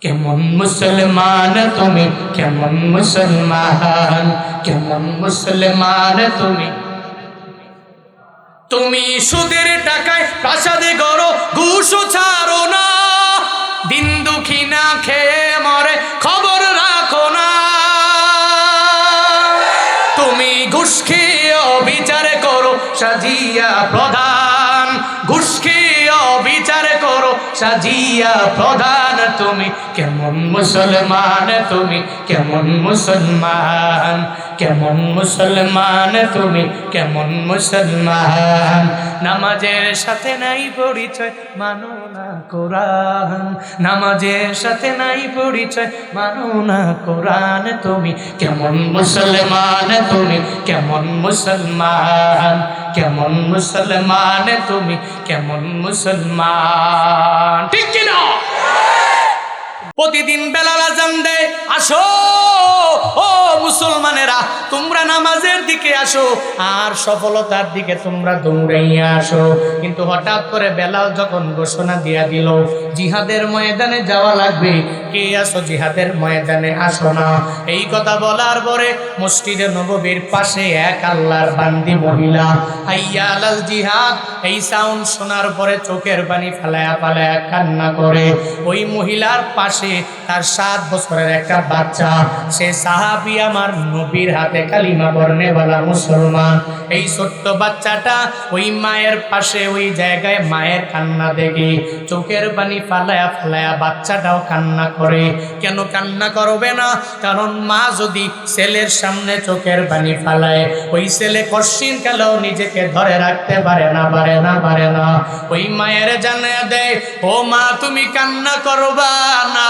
কেমন মুসলমান তুমি? কেমন মুসলমান? কেমন মুসলমান তুমি? তুমি সুদের টাকায় প্রাসাদে গড়ো ঘুষও ছাড়ো না। দিন দুঃখী না খেয়ে মরে, খবর রাখো না। তুমি ঘুষ খেয়ে অবিচার করো, সাজিয়া প্রধান সাজিয়া প্রধান তুমি। কেমন মুসলমান তুমি, কেমন মুসলমান কেমন মুসলমান তুমি, কেমন মুসলমান। নামাজের সাথে নাই পরিচয়, মানো না কোরআন। নামাজের সাথে নাই পরিচয়, মানো না কোরআন তুমি। কেমন মুসলমান তুমি, কেমন মুসলমান। কেমন মুসলমান তুমি? কেমন মুসলমান? ঠিক কিনা? প্রতিদিন বেলাল আজান দেয়, আসো, ও মুসলমানেরা, তোমরা নামাজের দিকে আসো, আর সফলতার দিকে তোমরা দৌড়াইয়া আসো। কিন্তু হঠাৎ করে বেলাল যখন ঘোষণা দিয়া দিল, জিহাদের ময়দানে যাওয়া লাগবে, কে আসো জিহাদের ময়দানে? আসো না। এই কথা বলার পরে মসজিদে নববীর পাশে এক আল্লাহর বান্দি মহিলা, হাইয়া আলাল জিহাদ, এই সাউন্ড শোনার পরে চোখের পানি ফেলায়া ফেলায়া কান্না করে। ওই মহিলার পাশে তার সাত বছরের একটা বাচ্চা। সে সাহাবি আমার নবীর হাতে কালিমা বর্ণেওয়ালা মুসলমান। এই ছোট্ট বাচ্চাটা ওই মায়ের পাশে ওই জায়গায় মায়ের কান্না দেখে, চোখের পানি ফালায়া ফালায়া বাচ্চাটাও কান্না করে। কেন কান্না করবে না? কারণ মা যদি ছেলের সামনে চোখের পানি ফালায়, ওই ছেলে কশিন কালেও নিজেকে ধরে রাখতে পারে না পারে না পারে না। ওই মায়ের জানে দেয়, ও মা, তুমি কান্না করবা না।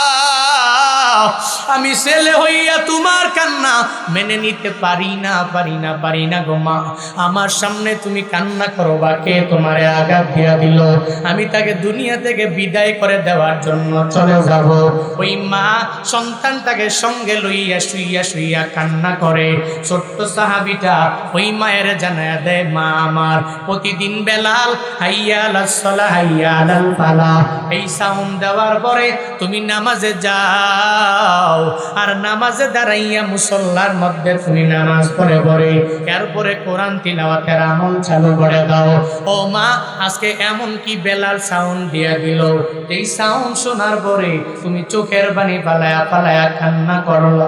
আমি ছেলে হইয়া তোমার কান্না মেনে নিতে পারি না পারি না পারি না গো মা। আমার সামনে তুমি কান্না করো বা কে আঘাত দিয়া দিল। আমি তাকে দুনিয়া থেকে বিদায় করে দেওয়ার জন্য চলে যাব। ওই মা সন্তানটাকে সঙ্গে লইয়া শুইয়া শুইয়া কান্না করে। ছোট্ট সাহাবিটা ওই মায়ের জানায় দেয়, মা আমার, প্রতিদিন বেলাল হাইয়া আলাসলা হাইয়া আলাল এই সাউন্ড দেওয়ার পরে তুমি নামাজে যাও আর নামাজে দাঁড়াইয়া মুসল্লার মধ্যে তুমি নামাজ পড়ে পড়ে, এরপরে কোরআন তিলাওয়াতের আমল চালু করে দাও। ও মা, আজকে এমন কি বেলাল সাউন্ড দিয়া দিল? এই সাউন্ড শোনার পরে তুমি চোখের বাণী পালায়া পালায়া কান্না করলা।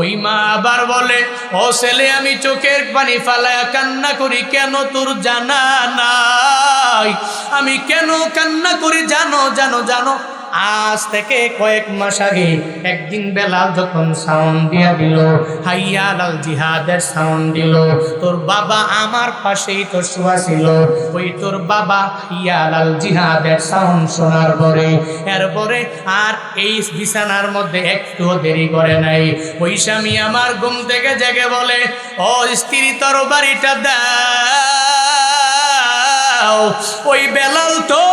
ওই মা আবার বলে, ও ছেলে, আমি চোখের পানি ফালায়া কান্না করি কেন তোর জানা নাই? আমি কেন কান্না করি? জানো জানো জানো। আজ থেকে কয়েক মাস আগে একদিন বেলাল যখন সাউন্ড দিয়া দিল হাইয়া লাল জিহাদের সাউন্ড দিল, তোর বাবা আমার পাশেই তো শোয়া ছিল, ওই তোর বাবা হাইয়া লাল জিহাদের সাউন্ড শোনার পরে, এরপরে আর এই বিছানার মধ্যে একটু দেরি করে নাই। ওই স্বামী আমার ঘুম থেকে জেগে বলে, ও স্ত্রী, তোর বাড়িটা দাও, ওই বেলাল তো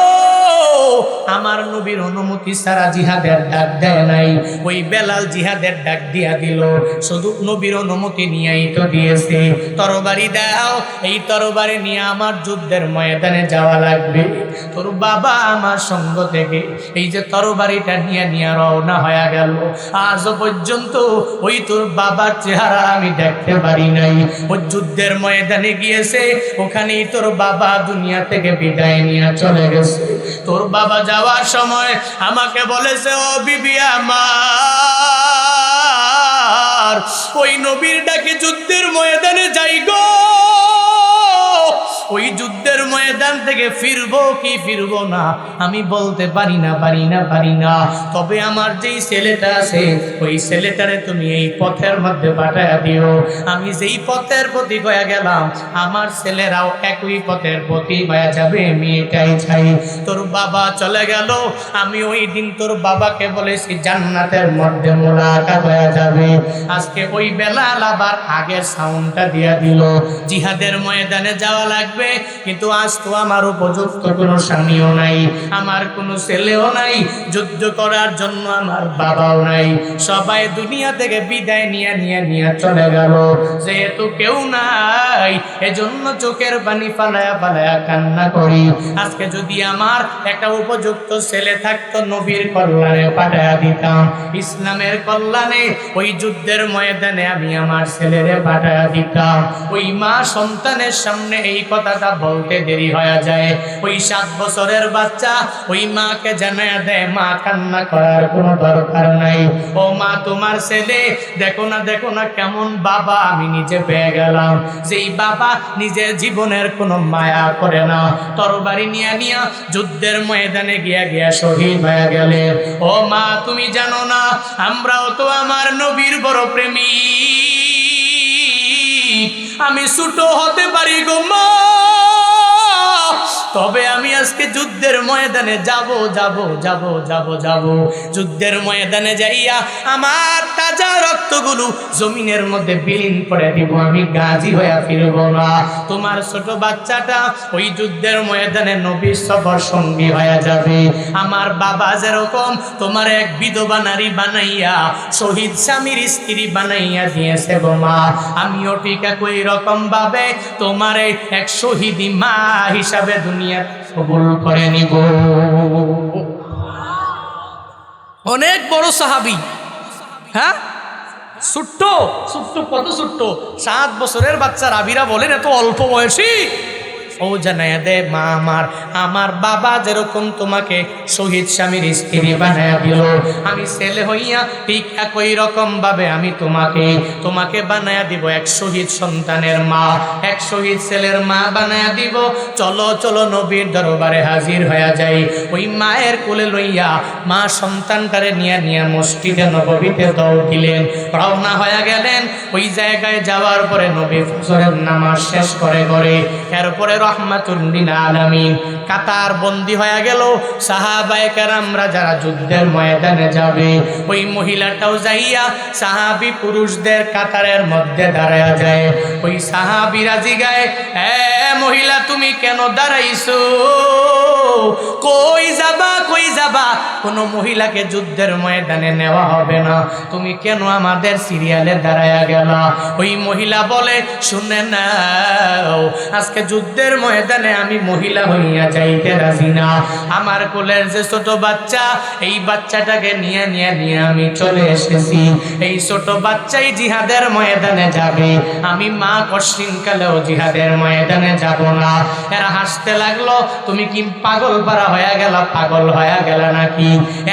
আমার নবীর অনুমতি ছাড়া জিহাদের ডাক দেয় নাই। ওই বেলাল জিহাদের ডাক দিয়া দিল। শুধু নবীর অনুমতি নিয়েই তো দিয়েছে। তরবারি দাও, এই তরবারি নিয়ে আমার যুদ্ধের ময়দানে যাওয়া লাগবে। তোর বাবা আমার সঙ্গ থেকে এই যে তরবারিটা নিয়ে নিয়ে রওনা হয়ে গেল। আজও পর্যন্ত ওই তোর বাবার চেহারা আমি দেখতে পারি নাই। ও যুদ্ধের ময়দানে গিয়েছে, ওখানেই তোর বাবা দুনিয়া থেকে বিদায় নিয়ে চলে গেছে। তোর বাবা যাওয়ার সময় আমাকে বলেছে, ও বিবি আমার, ওই নবীর ডাকে যুদ্ধের ময়দানে যাই গো। ওই যুদ্ধের ময়দান থেকে ফিরবো কি ফিরবো না? আমি বলতে পারি না পারি না পারি না। তবে আমার যেই ছেলেটা আছে, ওই ছেলেটারে তুমি এই পথের মধ্যে পাঠায় দিও। আমি যেই পথের প্রতি গয়া গেলাম, আমার ছেলেরাও একই পথের প্রতি গয়া যাবে, মেয়েটাই চাই। তোর বাবা চলে গেল, আমি ওই দিন তোর বাবাকে বলেছি, জান্নাতের মধ্যে মোলাকাত হয়ে যাবে। আজকে ওই বেলা আবার আগের সাউন্ডটা দিয়া দিল। জিহাদের ময়দানে যাওয়া লাগবে কিন্তু আজ তো আমার উপযুক্ত কোনো স্বামীও নাই, আমার কোনো ছেলেও নাই, যুদ্ধ করার জন্য আমার বাবাও নাই। সবাই দুনিয়া থেকে বিদায় নিয়ে নিয়ে নিয়ে চলে গেল, যেহেতু কেউ নাই, এজন্য চোখের পানি ফালায়া ফালায়া কান্না করি। আজকে যদি আমার একটা উপযুক্ত ছেলে থাকতো, নবীর কল্যাণে পাঠায়া দিতাম। ইসলামের কল্যাণে, ওই যুদ্ধের ময়দানে আমি আমার ছেলেরে পাঠায়া দিতাম। ওই মা সন্তানের সামনে এই কথাটা বলতে দেরি হয়ে যায়। ওই সাত বছরের বাচ্চা ওই মাকে জানায় দেয় মা কান্না করার কোনো দরকার নাই। ও মা, তোমার ছেলে, দেখো না দেখো না কেমন বাবা, আমি নিজে পেয়ে গেলাম। যেই বাবা নিজের জীবনের কোনো মায়া করে না। তরবারি নিয়ে নিয়া যুদ্ধের ময়দানে গিয়া গিয়া শহীদ হয়ে গেলে। ও মা, তুমি জানো না, আমরাও তো আমার নবীর বড় প্রেমী আমি ছোট হতে পারি গো মা। তবে আমি আজকে যুদ্ধের ময়দানে যাব যাব যাব যাব যাব। যুদ্ধের ময়দানে যাইয়া আমার তাজা রক্তগুলো জমিনের মধ্যে বিলীন করে দিব, আমি গাজী হয়ে ফিরব না। তোমার ছোট বাচ্চাটা ওই যুদ্ধের ময়দানে নবীর সফর সঙ্গী হয়ে যাবে। আমার বাবা যেরকম তোমার এক বিধবা নারী বানাইয়া, শহীদ স্বামীর স্ত্রী বানাইয়া দিয়েছে গো মা। আমিও ঠিক একই রকম ভাবে তোমার এক শহীদি মা হিসাবে দুনিয়া কবুল করে নিব। অনেক বড় সাহাবি হ্যাঁ? ছোট্ট? ছোট্ট কত ছোট্ট? সাত বছরের বাচ্চা রাবিরা বলেন এত অল্প বয়সী। ও জানায় দে মা আমার আমার বাবা যেরকম তোমাকে শহীদ স্বামীর স্ত্রী বানায় দিল, আমি ছেলে হইয়া ঠিক একই রকম ভাবে আমি তোমাকে তোমাকে বানায়া দিব এক শহীদ সন্তানের মা, এক শহীদ ছেলের মা বানায়া দিব। চলো চলো নবীর দরবারে হাজির হয়ে যাই। ওই মায়ের কোলে লইয়া মা সন্তানটারে নিয়ে নিয়ে মসজিদে নববীতে দৌড় দিলেন। রওনা হয়ে গেলেন। ওই জায়গায় যাওয়ার পরে নবী ফজরের নামাজ শেষ করে করে এরপরে রহমাতুল্লিন আলামিন। কাতার বন্দী হয়ে গেল। সাহাবায়ে কেরামরা যারা যুদ্ধের ময়দানে যাবে, ওই মহিলাটাও যাইয়া সাহাবি পুরুষদের কাতারের মধ্যে দাঁড়ায় যায়। ওই সাহাবিরা জিগায় এ মহিলা, তুমি কেন দাঁড়াইছো? কই যাবা কই যাবা? কোনো মহিলাকে যুদ্ধের ময়দানে নেওয়া হবে না। তুমি কেন আমাদের সিরিয়ালে গেলা? ওই মহিলা বলে, শুনে আজকে যুদ্ধের ময়দানে আমি মহিলা হইয়া যাইতে রাজি না। আমার কোলের যে ছোট বাচ্চা, এই বাচ্চাটাকে নিয়ে নিয়ে নিয়ে আমি চলে এসেছি। এই ছোট বাচ্চাই জিহাদের ময়দানে যাবে। আমি মা কশিনকালেও জিহাদের ময়দানে যাব না। এরা হাসতে লাগল, তুমি কি পাগল পারা হয়ে গেল, পাগল হয়ে গেল নাকি?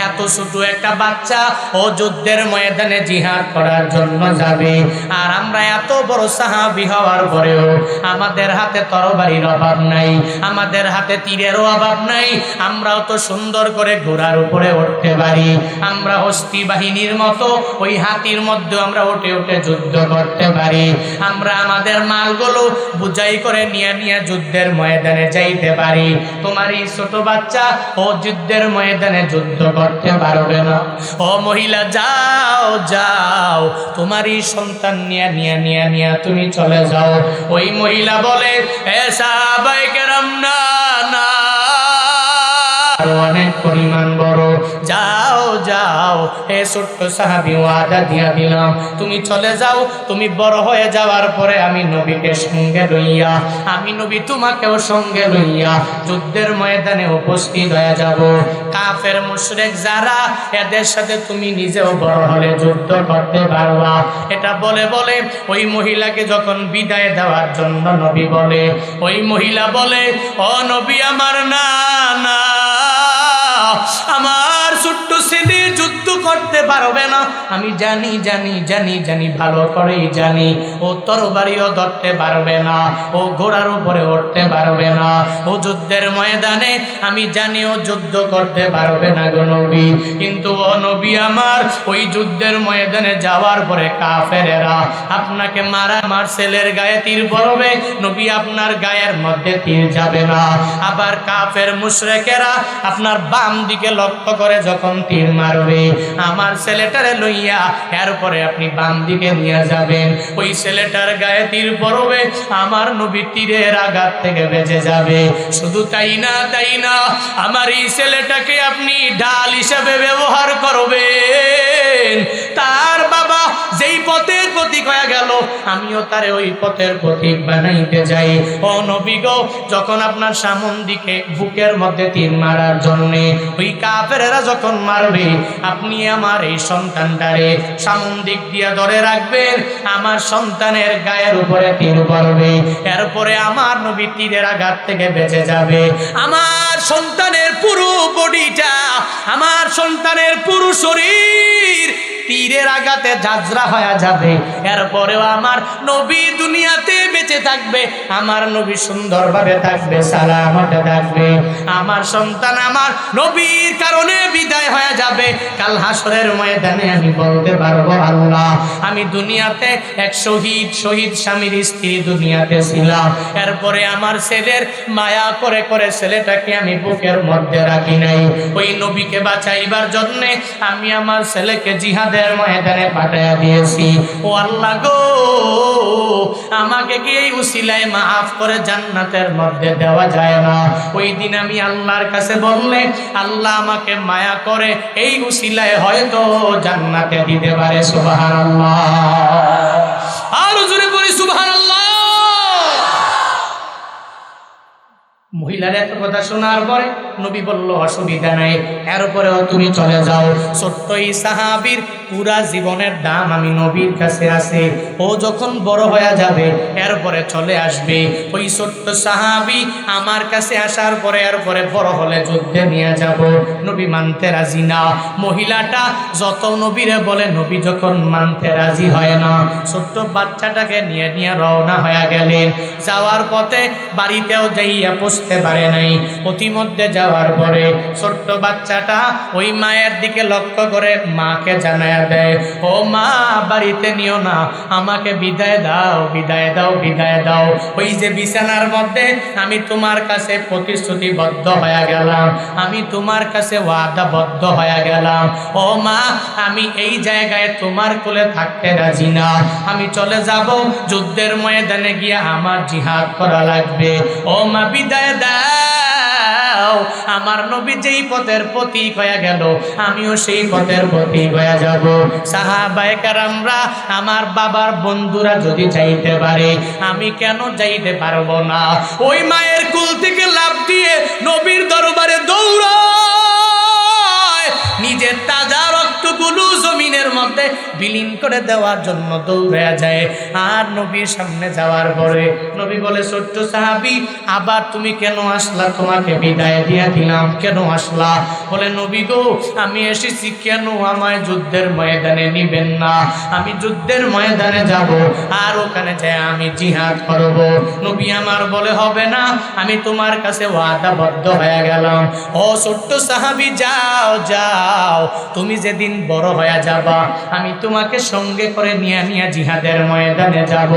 এত ছোট একটা বাচ্চা, ও যুদ্ধের ময়দানে জিহাদ করার জন্য যাবে। আর আমরা এত বড় সাহাবি হওয়ার পরেও আমাদের হাতে তরবারির অভাব নাই, আমাদের হাতে তীরেরও অভাব নাই, আমরাও তো সুন্দর করে ঘোড়ার উপরে উঠতে পারি। আমরা হস্তি বাহিনীর মতো, ওই হাতির মধ্যে আমরা উঠে উঠে যুদ্ধ করতে পারি। আমরা আমাদের মালগুলো বুঝাই করে নিয়ে নিয়ে যুদ্ধের ময়দানে যাইতে পারি। তোমার ছোট বাচ্চা, ও যুদ্ধের ময়দানে যুদ্ধ করতে পারবে না। ও মহিলা, যাও যাও, তোমারই সন্তান নিয়ে নিয়ে নিয়ে নিয়ে তুমি চলে যাও। ওই মহিলা বলে এসা বাইকেরাম না অনেক পরিমাণ যাও। হে ছোট্ট সাহাবি, ওয়াদা দিয়া দিলাম। তুমি চলে যাও, তুমি বড় হয়ে যাওয়ার পরে আমি নবীকে সঙ্গে লইয়া, আমি নবী তোমাকেও সঙ্গে লইয়া যুদ্ধের ময়দানে উপস্থিত হয়ে যাব। কাফের, মুশরেক যারা, এদের সাথে তুমি নিজেও বড় হলে যুদ্ধ করতে পারবা। এটা বলে বলে ওই মহিলাকে যখন বিদায় দেওয়ার জন্য নবী বলে, ওই মহিলা বলে, ও নবী, আমার না না করতে পারবে না। আমি জানি জানি জানি জানি, ভালো করেই জানি। ও তরবারিও ধরতে পারবে না, ও ঘোড়ার উপরে উঠতে পারবে না। ও যুদ্ধের ময়দানে আমি জানি ও যুদ্ধ করতে পারবে না গো নবী। কিন্তু ও নবী আমার, ওই যুদ্ধের ময়দানে যাওয়ার পরে কাফেরেরা আপনাকে মারা আমার ছেলের গায়ে তীর পড়বে, নবী আপনার গায়ের মধ্যে তীর যাবে না। আবার কাফের মুশরেকেরা আপনার বাম দিকে লক্ষ্য করে যখন তীর মারবে, আমার ছেলেটারে লইয়া এরপরে আপনি বাম দিকে নিয়ে যাবেন। ওই ছেলেটার গায়ে তীর পরবে, আমার নবী তীরের আঘাত থেকে বেঁচে যাবে। শুধু তাই না তাই না, আমার এই ছেলেটাকে আপনি ডাল হিসাবে ব্যবহার করবেন। তার বাবা পথের প্রতীক হয়ে গেল। আমিও তারে ওই পথের প্রতীক বানাইতে যাই। ও নবী গো, যখন আপনার সামন দিকে বুকের মধ্যে তীর মারার জন্য ওই কাফেরেরা যখন মারবে, আপনি আমার এই সন্তানটারে সামন দিক দিয়ে ধরে রাখবেন। আমার সন্তানের গায়ের উপরে তীর পড়বে। এরপরে আমার নবী তীরের আঘাত থেকে বেঁচে যাবে। আমার সন্তানের পুরো বডিটা, আমার সন্তানের পুরো শরীর তীরের আঘাতে যাজরা হয়ে যাবে। এরপরেও আমার নবী দুনিয়াতে বেঁচে থাকবে, আমার নবী সুন্দরভাবে থাকবে, সালামতে থাকবে। আমার সন্তান আমার নবীর কারণে বিদায় হয়ে যাবে। কাল হাসরের ময়দানে আমি বলতে পারব, আল্লাহ, আমি দুনিয়াতে এক শহীদ শহীদ স্বামীর স্ত্রী দুনিয়াতে ছিলাম। এরপরে আমার ছেলের মায়া করে করে ছেলেটাকে আমি বুকের মধ্যে রাখি নাই। ওই নবীকে বাঁচাইবার জন্যে আমি আমার ছেলেকে জিহাদের ময়দানে পাঠাইয়া দিয়েছি। ও আল্লাহ গো, আমাকে কি এই উসিলায় মাফ করে জান্নাতের মধ্যে দেওয়া যায় না? ওই দিন আমি আল্লাহর কাছে বললে, আল্লাহ আমাকে মায়া করে এই উসিলায় হয়তো জান্নাতে দিতে পারে সুবাহান আরও জোরে বলি সুবাহান মহিলার এত কথা শোনার পরে নবী বলল, অসুবিধা নাই। এরপরেও তুমি চলে যাও। ছোট্ট এই সাহাবির পুরা জীবনের দাম আমি নবীর কাছে আছে। ও যখন বড় হয়ে যাবে এরপরে চলে আসবে। ওই ছোট্ট সাহাবি আমার কাছে আসার পরে এরপরে বড় হলে যুদ্ধে নিয়ে যাব। নবী মানতে রাজি না। মহিলাটা যত নবীরে বলে, নবী যখন মানতে রাজি হয় না। ছোট্ট বাচ্চাটাকে নিয়ে নিয়ে রওনা হয়ে গেলেন। যাওয়ার পথে বাড়িতেও যাইয়া পুষতে পারে নাই। অতিমধ্যে প্রতিমধ্যে যাওয়ার পরে ছোট্ট বাচ্চাটা ওই মায়ের দিকে লক্ষ্য করে মাকে জানায় দেয়, ও মা, বাড়িতে নিও না, আমাকে বিদায় দাও বিদায় দাও বিদায় দাও। ওই যে বিছানার মধ্যে আমি তোমার কাছে প্রতিশ্রুতিবদ্ধ হয়ে গেলাম, আমি তোমার কাছে ওয়াদাবদ্ধ হয়ে গেলাম। ও মা, আমি এই জায়গায় তোমার কোলে থাকতে রাজি না। আমি চলে যাব, যুদ্ধের ময়দানে গিয়ে আমার জিহাদ করা লাগবে। ও মা, বিদায় দাও, আমার নবী যেই পথের প্রতীক হয়ে গেল, আমিও সেই পথের প্রতীক হয়ে যাব। সাহাবায়ে কারামরা, আমার বাবার বন্ধুরা যদি চাইতে পারে, আমি কেন যাইতে পারব না? ওই মায়ের কুল থেকে লাভ দিয়ে নবীর দরবারে দৌড় নিজের তাজা রক্তগুলো জমিনের মধ্যে বিলীন করে দেওয়ার জন্য দৌড়ে যায়। আর নবীর সামনে যাওয়ার পরে নবী বলে, ছোট্ট সাহাবি, আবার তুমি কেন আসলা? তোমাকে বিদায় দিয়া দিলাম। কেন আসলা? বলে, নবী গো, আমি এসেছি কেন আমায় যুদ্ধের ময়দানে নিবেন না? আমি যুদ্ধের ময়দানে যাব আর ওখানে যায় আমি জিহাদ করব। নবী আমার বলে, হবে না, আমি তোমার কাছে ওয়াদাবদ্ধ হয়ে গেলাম। ও ছোট্ট সাহাবি, যাও যাও। তুমি যেদিন বড় হয়ে যাবা। আমি তোমাকে সঙ্গে করে নিয়ে নিয়ে জিহাদের ময়দানে যাব।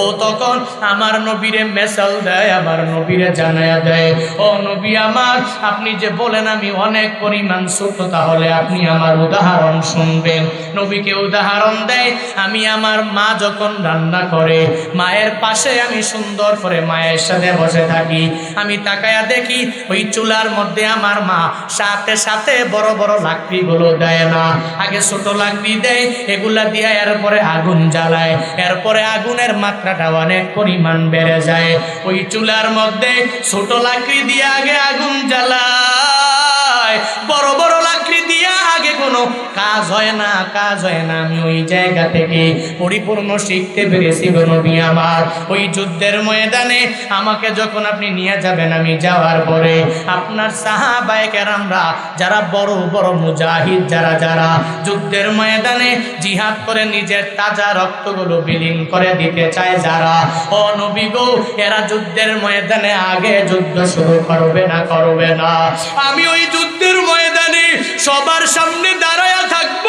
ও তখন আমার নবীরে মেসাল দেয়, আমার নবীরে জানায়া দেয়। ও নবী আমার, আপনি যে বলেন আমি অনেক পরিমাণ ছোট, তাহলে আপনি আমার উদাহরণ শুনবেন। নবীকে উদাহরণ দেয়, আমি আমার মা যখন রান্না করে, মায়ের পাশে আমি সুন্দর করে মায়ের সাথে বসে থাকি। আমি তাকায়া দেখি, ওই চুলার মধ্যে আমার মা সাথে সাথে বড় বড় লাকড়িগুলো দেয় না। আগে ছোট লাগবি দেয় এগুলা দিয়ে এরপরে আগুন জ্বালায়। এরপরে আগুনের মাত্রাটা অনেক পরিমাণ বেড়ে যায়। ওই চুলার মধ্যে ছোট লাকড়ি দিয়ে আগে আগুন জ্বালায়। কাজ হয় না, কাজ হয় না। আমি ওই জায়গা থেকে পরিপূর্ণ শিখতে পেরেছি নবী আমার। ওই যুদ্ধের ময়দানে আমাকে যখন আপনি নিয়ে যাবেন আমি যাওয়ার পরে আপনার সাহাবায়ে কেরামরা যারা বড় বড় মুজাহিদ, যারা যারা যুদ্ধের ময়দানে জিহাদ করে নিজের তাজা রক্তগুলো বিলীন করে দিতে চায় যারা, ও নবী গো, এরা যুদ্ধের ময়দানে আগে যুদ্ধ শুরু করবে না করবে না। আমি ওই যুদ্ধের ময়দানে সবার সামনে দাঁড়ায়া থাকব।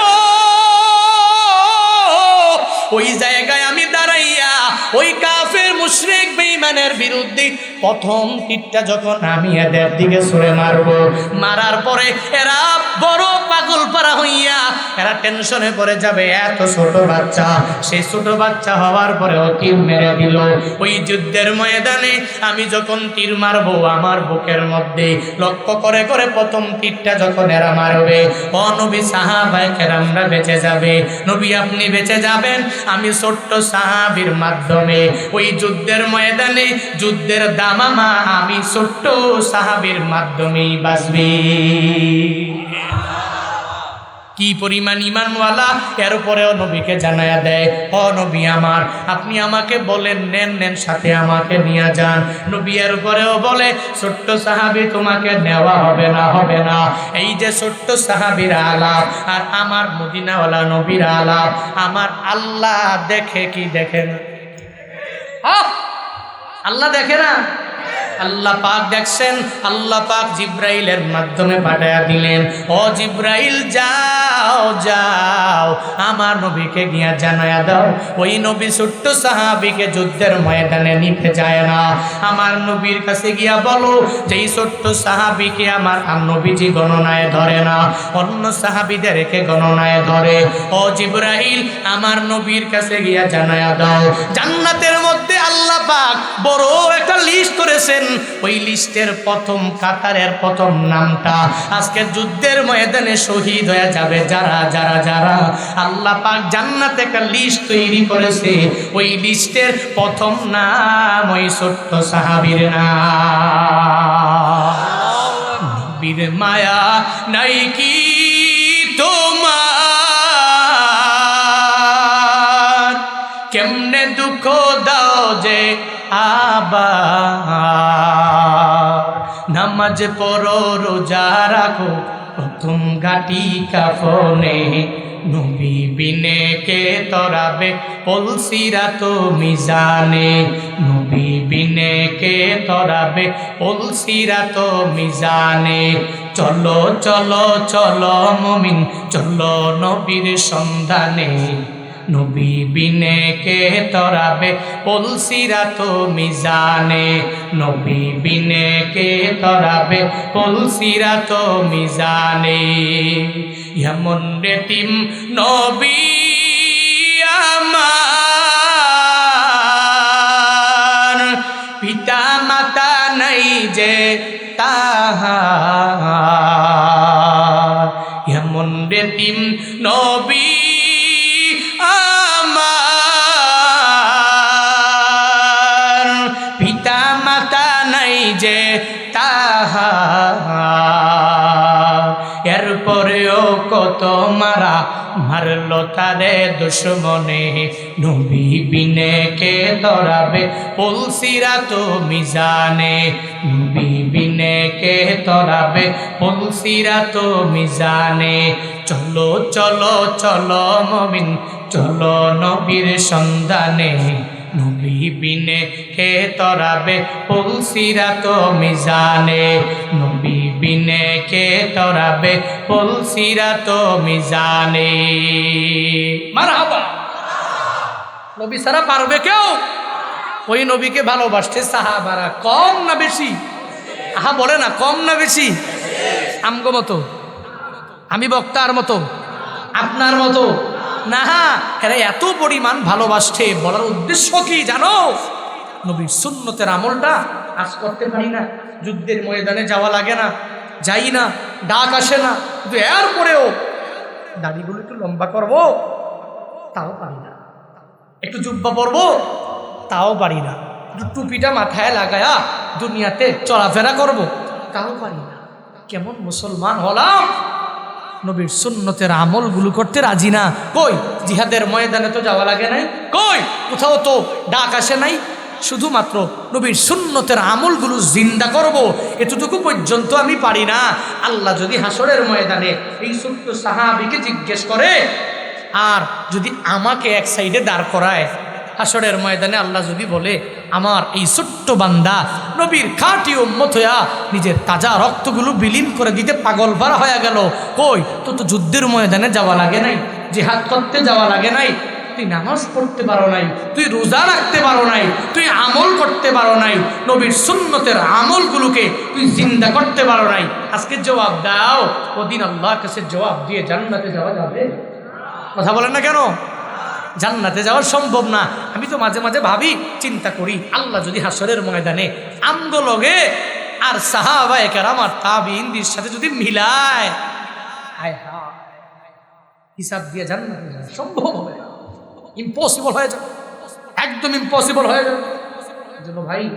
ওই জায়গায় আমি দাঁড়াইয়া ওই কাফের মুশরিক বেঈমানের বিরুদ্ধে প্রথম টিটটা যখন আমি এদের দিকে ছুঁড়ে মারবো, মারার পরে এরা বড় পাগল পারা হইয়া এরা টেনশনে পড়ে যাবে, এত ছোট বাচ্চা। সেই ছোট বাচ্চা হওয়ার পরে ও তীর মেরে দিল। ওই যুদ্ধের ময়দানে আমি যখন তীর মারবো, আমার বুকের মধ্যে লক্ষ্য করে করে প্রথম তীরটা যখন এরা মারবে অনবী নবী সাহাবাই কেরামরা বেঁচে যাবে। নবী, আপনি বেঁচে যাবেন? আমি ছোট্ট সাহাবির মাধ্যমে। ওই যুদ্ধের ময়দানে যুদ্ধের দামামা আমি ছোট্ট সাহাবির মাধ্যমেই বাঁচবি। কি পরিমাণ ইমানওয়ালা এর উপরেও নবীকে জানায়া দেয়, ও নবী আমার, আপনি আমাকে বলেন, নেন নেন, সাথে আমাকে নিয়ে যান। নবী এর উপরেও বলে, ছোট্ট সাহাবি, তোমাকে নেওয়া হবে না হবে না। এই যে ছোট্ট সাহাবির আলাপ, আর আমার মদিনাওয়ালা নবীর আলাপ, আমার আল্লাহ দেখে কি দেখে না! আল্লাহ দেখে না? আল্লাহ পাক দেখছেন, আল্লাহ পাক জিব্রাইলের মাধ্যমে পাঠায়া দিলেন। ও জিব্রাইল, যাও যাও, আমার নবীকে গিয়া জানায়া দাও। ওই নবী ছোট্ট সাহাবিকে যুদ্ধের ময়দানে নিতে যায় না। আমার নবীর কাছে গিয়া বলো যে এই ছোট্ট সাহাবিকে আমার নবীজি গণনায় ধরে না, অন্য সাহাবিদের সাহাবিদেরকে গণনায় ধরে। ও জিব্রাইল, আমার নবীর কাছে গিয়া জানায়া দাও। জান্নাতের মধ্যে আল্লাহ পাক বড় লিস্ট করেছেন ওই লিস্টের প্রথম কাতারের প্রথম নামটা। আজকে যুদ্ধের ময়দানে শহীদ হয়ে যাবে যারা যারা যারা। আল্লাহ পাক জান্নাতে একটা লিস্ট তৈরি করেছে। ওই লিস্টের প্রথম নাম ওই ছোট্ট সাহাবীর নাম। নবীর মায়া নাই কি তোমার আবার নামাজ পড়ো, রোজা রাখো, প্রথম গাটি কাফনে। নবী বিনে কে তরাবে পলসিরা তো মিজানে। নবী বিনে কে তরাবে পলসিরা তো মিজানে। চলো চলো চলো, মমিন, চলো নবীর সন্ধানে। নবী বিনে কে তরাবে? পলসিরা তো মিজানে নবী বিনে কে তরাবে? পলসিরা তো মিজানে এমন রেতিম নবী আমার। পিতা মাতা নাই যে তাহার। এমন রেতিম নবী এরপরেও কত মারা মারল তারে দুশ্মনে। নবী বিনে কে তরাবে পলসিরা তো মিজানে নবী বিনে কে তরাবে পলসিরা তো মিজানে চলো চলো চলো মমিন, চলো নবীর সন্ধানে। নবী বিনে কে তরাবে পলসিরা তো মিজানে নবী বিনে কে তরাবে? পলসিরা তো মিজানে। মারহাবা। নবী সারা পারবে কেউ? ওই নবীকে ভালোবাসতে সাহাবারা কম না বেশি? আহা, বলে না, কম না বেশি? আমগো মতো? আমি বক্তার মতো? আপনার মতো? না, এরা এত পরিমাণ ভালোবাসছে, বলার উদ্দেশ্য কি জানো? নবীর সুন্নতের আমলটা আজ করতে পারি না। যুদ্ধের ময়দানে যাওয়া লাগে না। যাই না, ডাক আসে না, কিন্তু এরপরেও দাড়িগুলো একটু লম্বা করব, তাও পারি না। একটু জুব্বা পরবো, তাও পারি না। একটু টুপিটা মাথায় লাগায়া দুনিয়াতে চলাফেরা করব, তাও পারি না। কেমন মুসলমান হলাম, নবীর সুন্নতের আমলগুলো করতে রাজি না। কই, জিহাদের ময়দানে তো যাওয়া লাগে নাই? কই, কোথাও তো ডাক আসে নাই? শুধুমাত্র নবীর সুন্নতের আমলগুলো জিন্দা করব, এতটুকু পর্যন্ত আমি পারি না। আল্লাহ যদি হাসরের ময়দানে এই ছোট্ট সাহাবিকে জিজ্ঞেস করে, আর যদি আমাকে এক সাইডে দাঁড় করায়, হাসরের ময়দানে আল্লাহ যদি বলে, আমার এই ছোট্ট বান্দা নবীর খাঁটি উম্মত হইয়া নিজের তাজা রক্তগুলো বিলীন করে দিতে পাগল পারা হয়ে গেল, কই? তো তো যুদ্ধের ময়দানে যাওয়া লাগে নাই, জেহাদ করতে যাওয়া লাগে নাই তুই নামাজ পড়তে পারো নাই, তুই রোজা রাখতে পারো নাই, তুই আমল করতে পারো নাই, নবীর সুন্নতের আমলগুলোকে তুই জিন্দা করতে পারো নাই। আজকে জবাব দাও, ওদিন আল্লাহর কাছে জবাব দিয়ে জান্নাতে যাওয়া যাবে? কথা বলেন না কেন? জান্নাতে যাওয়া সম্ভব না। আমি তো মাঝে মাঝে ভাবি, চিন্তা করি, আল্লাহ যদি হাসরের ময়দানে আমগো লগে আর সাহাবায়ে কেরাম আর তাবিনদের সাথে যদি মিলায় হায় হায়, হিসাব দিয়ে জান্নাতে যাওয়া সম্ভব হবে ইম্পসিবল হয়ে যাবে। একদম ইম্পসিবল হয়ে যাবে। জন্য ভাই,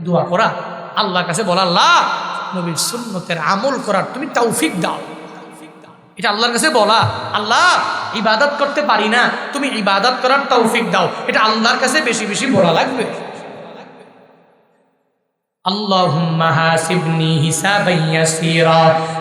দোয়া করা, আল্লাহর কাছে বলা, আল্লাহ, নবীর সুন্নতের আমল করার তুমি তৌফিক দাও। এটা আল্লাহর কাছে বলা, আল্লাহ, ইবাদত করতে পারি না, তুমি ইবাদত করার তৌফিক দাও। এটা আল্লাহর কাছে বেশি বেশি বলা লাগবে।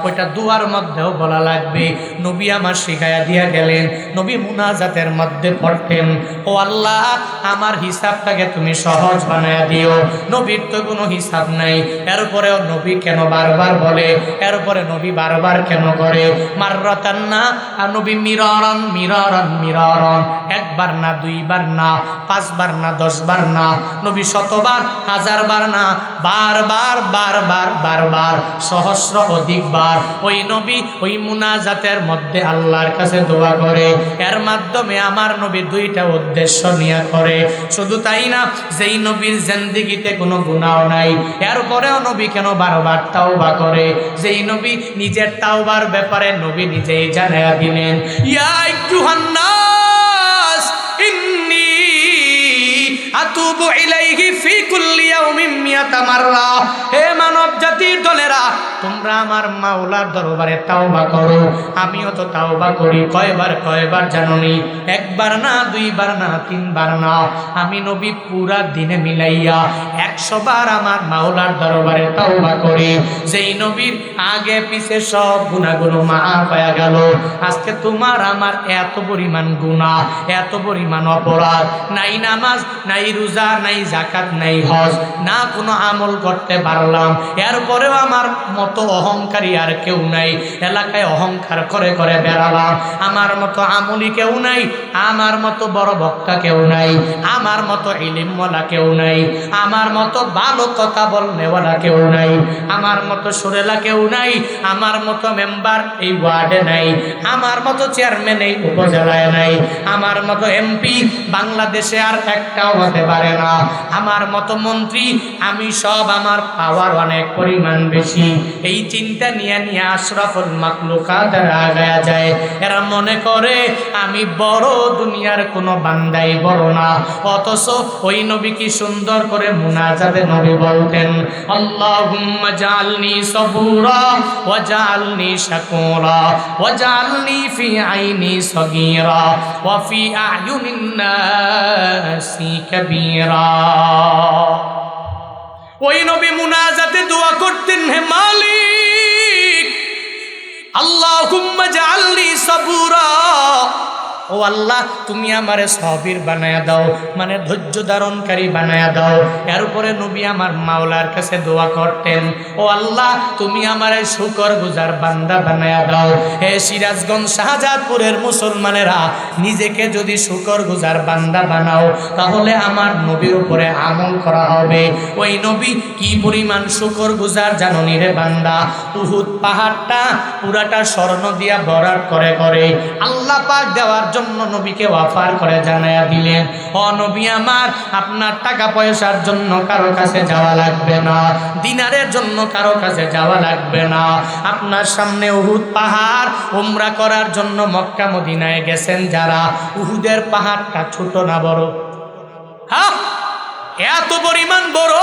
ওটা দুয়ার মধ্যেও বলা লাগবে। নবী আমার শিখায়া দিয়া গেলেন, নবী মুনাজাতের মধ্যে পড়তেন, ও আল্লাহ, আমার হিসাবটাকে তুমি সহজ বানায়া দিও। নবীর তো কোনো হিসাব নাই। এরপরেও নবী কেন বারবার বলে? এরপরে নবী বারবার কেন করে? মাররাতান না, আর নবী মিররন মিররন মিররন। একবার না, দুইবার না, পাঁচবার না, দশবার না। নবী শতবার, হাজারবার না বারবার বারবার বারবার সহস্র অধিকবার ওই নবী ওই মুনাজাতের মধ্যে আল্লাহর কাছে দোয়া করে। এর মাধ্যমে আমার নবী দুইটা উদ্দেশ্য নিয়ে করে। শুধু তাই না, যেই নবীর জেন্দিগিতে কোনো গুণাও নাই, এরপরেও নবী কেন বারবার তাওবা করে? যেই নবী নিজের তাওবার ব্যাপারে নবী নিজেই জানাইয়া দিলেন, ইয়া আইয়ুহান্নাস আতুবু ইলাইহি ফি কুল্লি ইয়াউমিন হে মানব জাতির দলেরা, তোমরা আমার মাওলার দরবারে তাওবা করো। আমিও তো তাওবা করি, কয়বার কয়বার জাননি। একবার না, দুইবার না, তিনবার না। আমি নবী পুরা দিনে মিলাইয়া একশো বার আমার মাওলার দরবারে তাওবা করি। যেই নবীর আগে পিছে সব গুণাগুলো মা পায়া গেল। আজকে তোমার আমার এত পরিমাণ গুণা এত পরিমাণ অপরাধ। নাই নামাজ, নাই রোজা, নাই জাকাত নাই হজ, না কোনো আমল করতে পারলাম। এরপরেও আমার মতো অহংকারী আর কেউ নাই। এলাকায় অহংকার করে করে বেড়ালাম। আমার মতো আমলি কেউ নাই, আমার মতো বড় বক্তা কেউ নাই, আমার মতো ইলিমওয়ালা কেউ নাই, আমার মতো ভালো কথা বলনেওয়ালা কেউ নাই, আমার মতো সুরেলা কেউ নাই, আমার মতো মেম্বার এই ওয়ার্ডে নাই, আমার মতো চেয়ারম্যান এই উপজেলায় নাই, আমার মতো এমপি বাংলাদেশে আর একটাও হতে পারে না। আমার মতো মন্ত্রী, আমি সব আমার পাওয়ার অনেক পরিমাণ বেশি। এই চিন্তা নিয়ে নিয়ে আশরাফুল মাকলুকাত আগায়া যায়। এরা মনে করে, আমি বড় দুনিয়ার কোনো বান্দাই বড় না। অথচ ওই নবী কি সুন্দর করে মুনাজাতে নবী বলতেন, আল্লাহুম্মা জালনি সবুরা ওয়া জালনি শাকুরা ওয়া জালনি ফি আইনি সগীরা ওয়া ফি আয়ুনিন নাসি কাবীরা। ওই নবী মুনাজাতে দোয়া করতেন হে মালিক আল্লাহুম্মা জাআলনি সাবুরা। ও আল্লাহ, তুমি আমারে সবির বানায়া দাও মানে ধৈর্য ধারণকারী বানায়া দাও। এর উপরে নবী আমার মাওলার কাছে দোয়া করতেন, ও আল্লাহ, তুমি আমারে শুকর গুজার বান্দা বানায়া দাও। হে সিরাজগঞ্জ শাহজাদপুরের মুসলমানেরা, নিজেকে যদি শুকর গুজার বান্দা বানাও, তাহলে আমার নবীর উপরে আমল করা হবে। ওই নবী, কি পরিমাণ শুকর গুজার জাননি রে বান্দা? উহুদ পাহাড়টা পুরাটা স্বর্ণ দিয়া বরার করে করে। আল্লাহ পাক দেওয়ার জন্য নবীকে অফার করে জানাইয়া দিলেন, ও নবী আমার, আপনার টাকা পয়সার জন্য কারও কাছে যাওয়া লাগবে না, দিনারের জন্য কারও কাছে যাওয়া লাগবে না। আপনার সামনে উহুদ পাহাড়, উমরা করার জন্য মক্কা মদিনায় গেছেন যারা। উহুদের পাহাড়টা ছোট না বড়? হ্যাঁ? এত পরিমাণ বড়।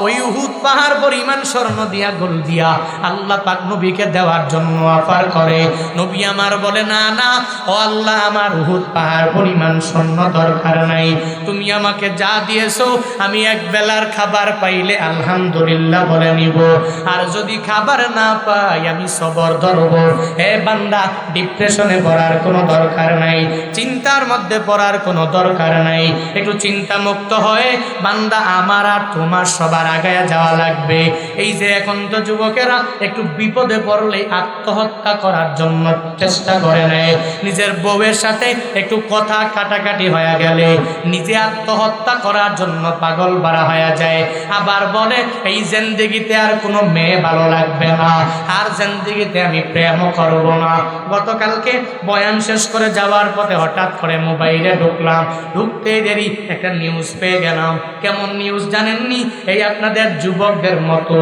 ওই উহুদ পাহাড় পরিমাণ স্বর্ণ দিয়া, গোল দিয়া আল্লাহ পাক নবীকে দেওয়ার জন্য অফার করে। নবী আমার বলে, না না, ও আল্লাহ, আমার উহুদ পাহাড় পরিমাণ স্বর্ণ দরকার নাই। তুমি আমাকে যা দিয়েছ, আমি এক বেলার খাবার পাইলে আলহামদুলিল্লাহ বলে নিব। আর যদি খাবার না পাই, আমি সবর ধরব। হে বান্দা ডিপ্রেশনে পড়ার কোনো দরকার নাই। চিন্তার মধ্যে পড়ার কোনো দরকার নাই। একটু চিন্তা মুক্ত হয়ে, বান্দা আমার আর তোমার সবার আগায় যাওয়া লাগবে। এই যে এখন তো যুবকেরা একটু বিপদে পড়লে আত্মহত্যা করার জন্য চেষ্টা করে নেয়। নিজের বউয়ের সাথে একটু কথা কাটাকাটি হয়ে গেলে নিজে আত্মহত্যা করার জন্য পাগল বাড়া হয়ে যায়। আবার বলে, এই জেন্দিগিতে আর কোনো মেয়ে ভালো লাগবে না। আর জেন্দিগিতে আমি প্রেমও করব না। গতকালকে বয়ান শেষ করে যাওয়ার পথে হঠাৎ করে মোবাইলে ঢুকলাম। ঢুকতে দেরি, একটা নিউজ পেয়ে গেলাম। কেমন নিউজ জানেননি? এই আপনাদের যুবকদের মতো।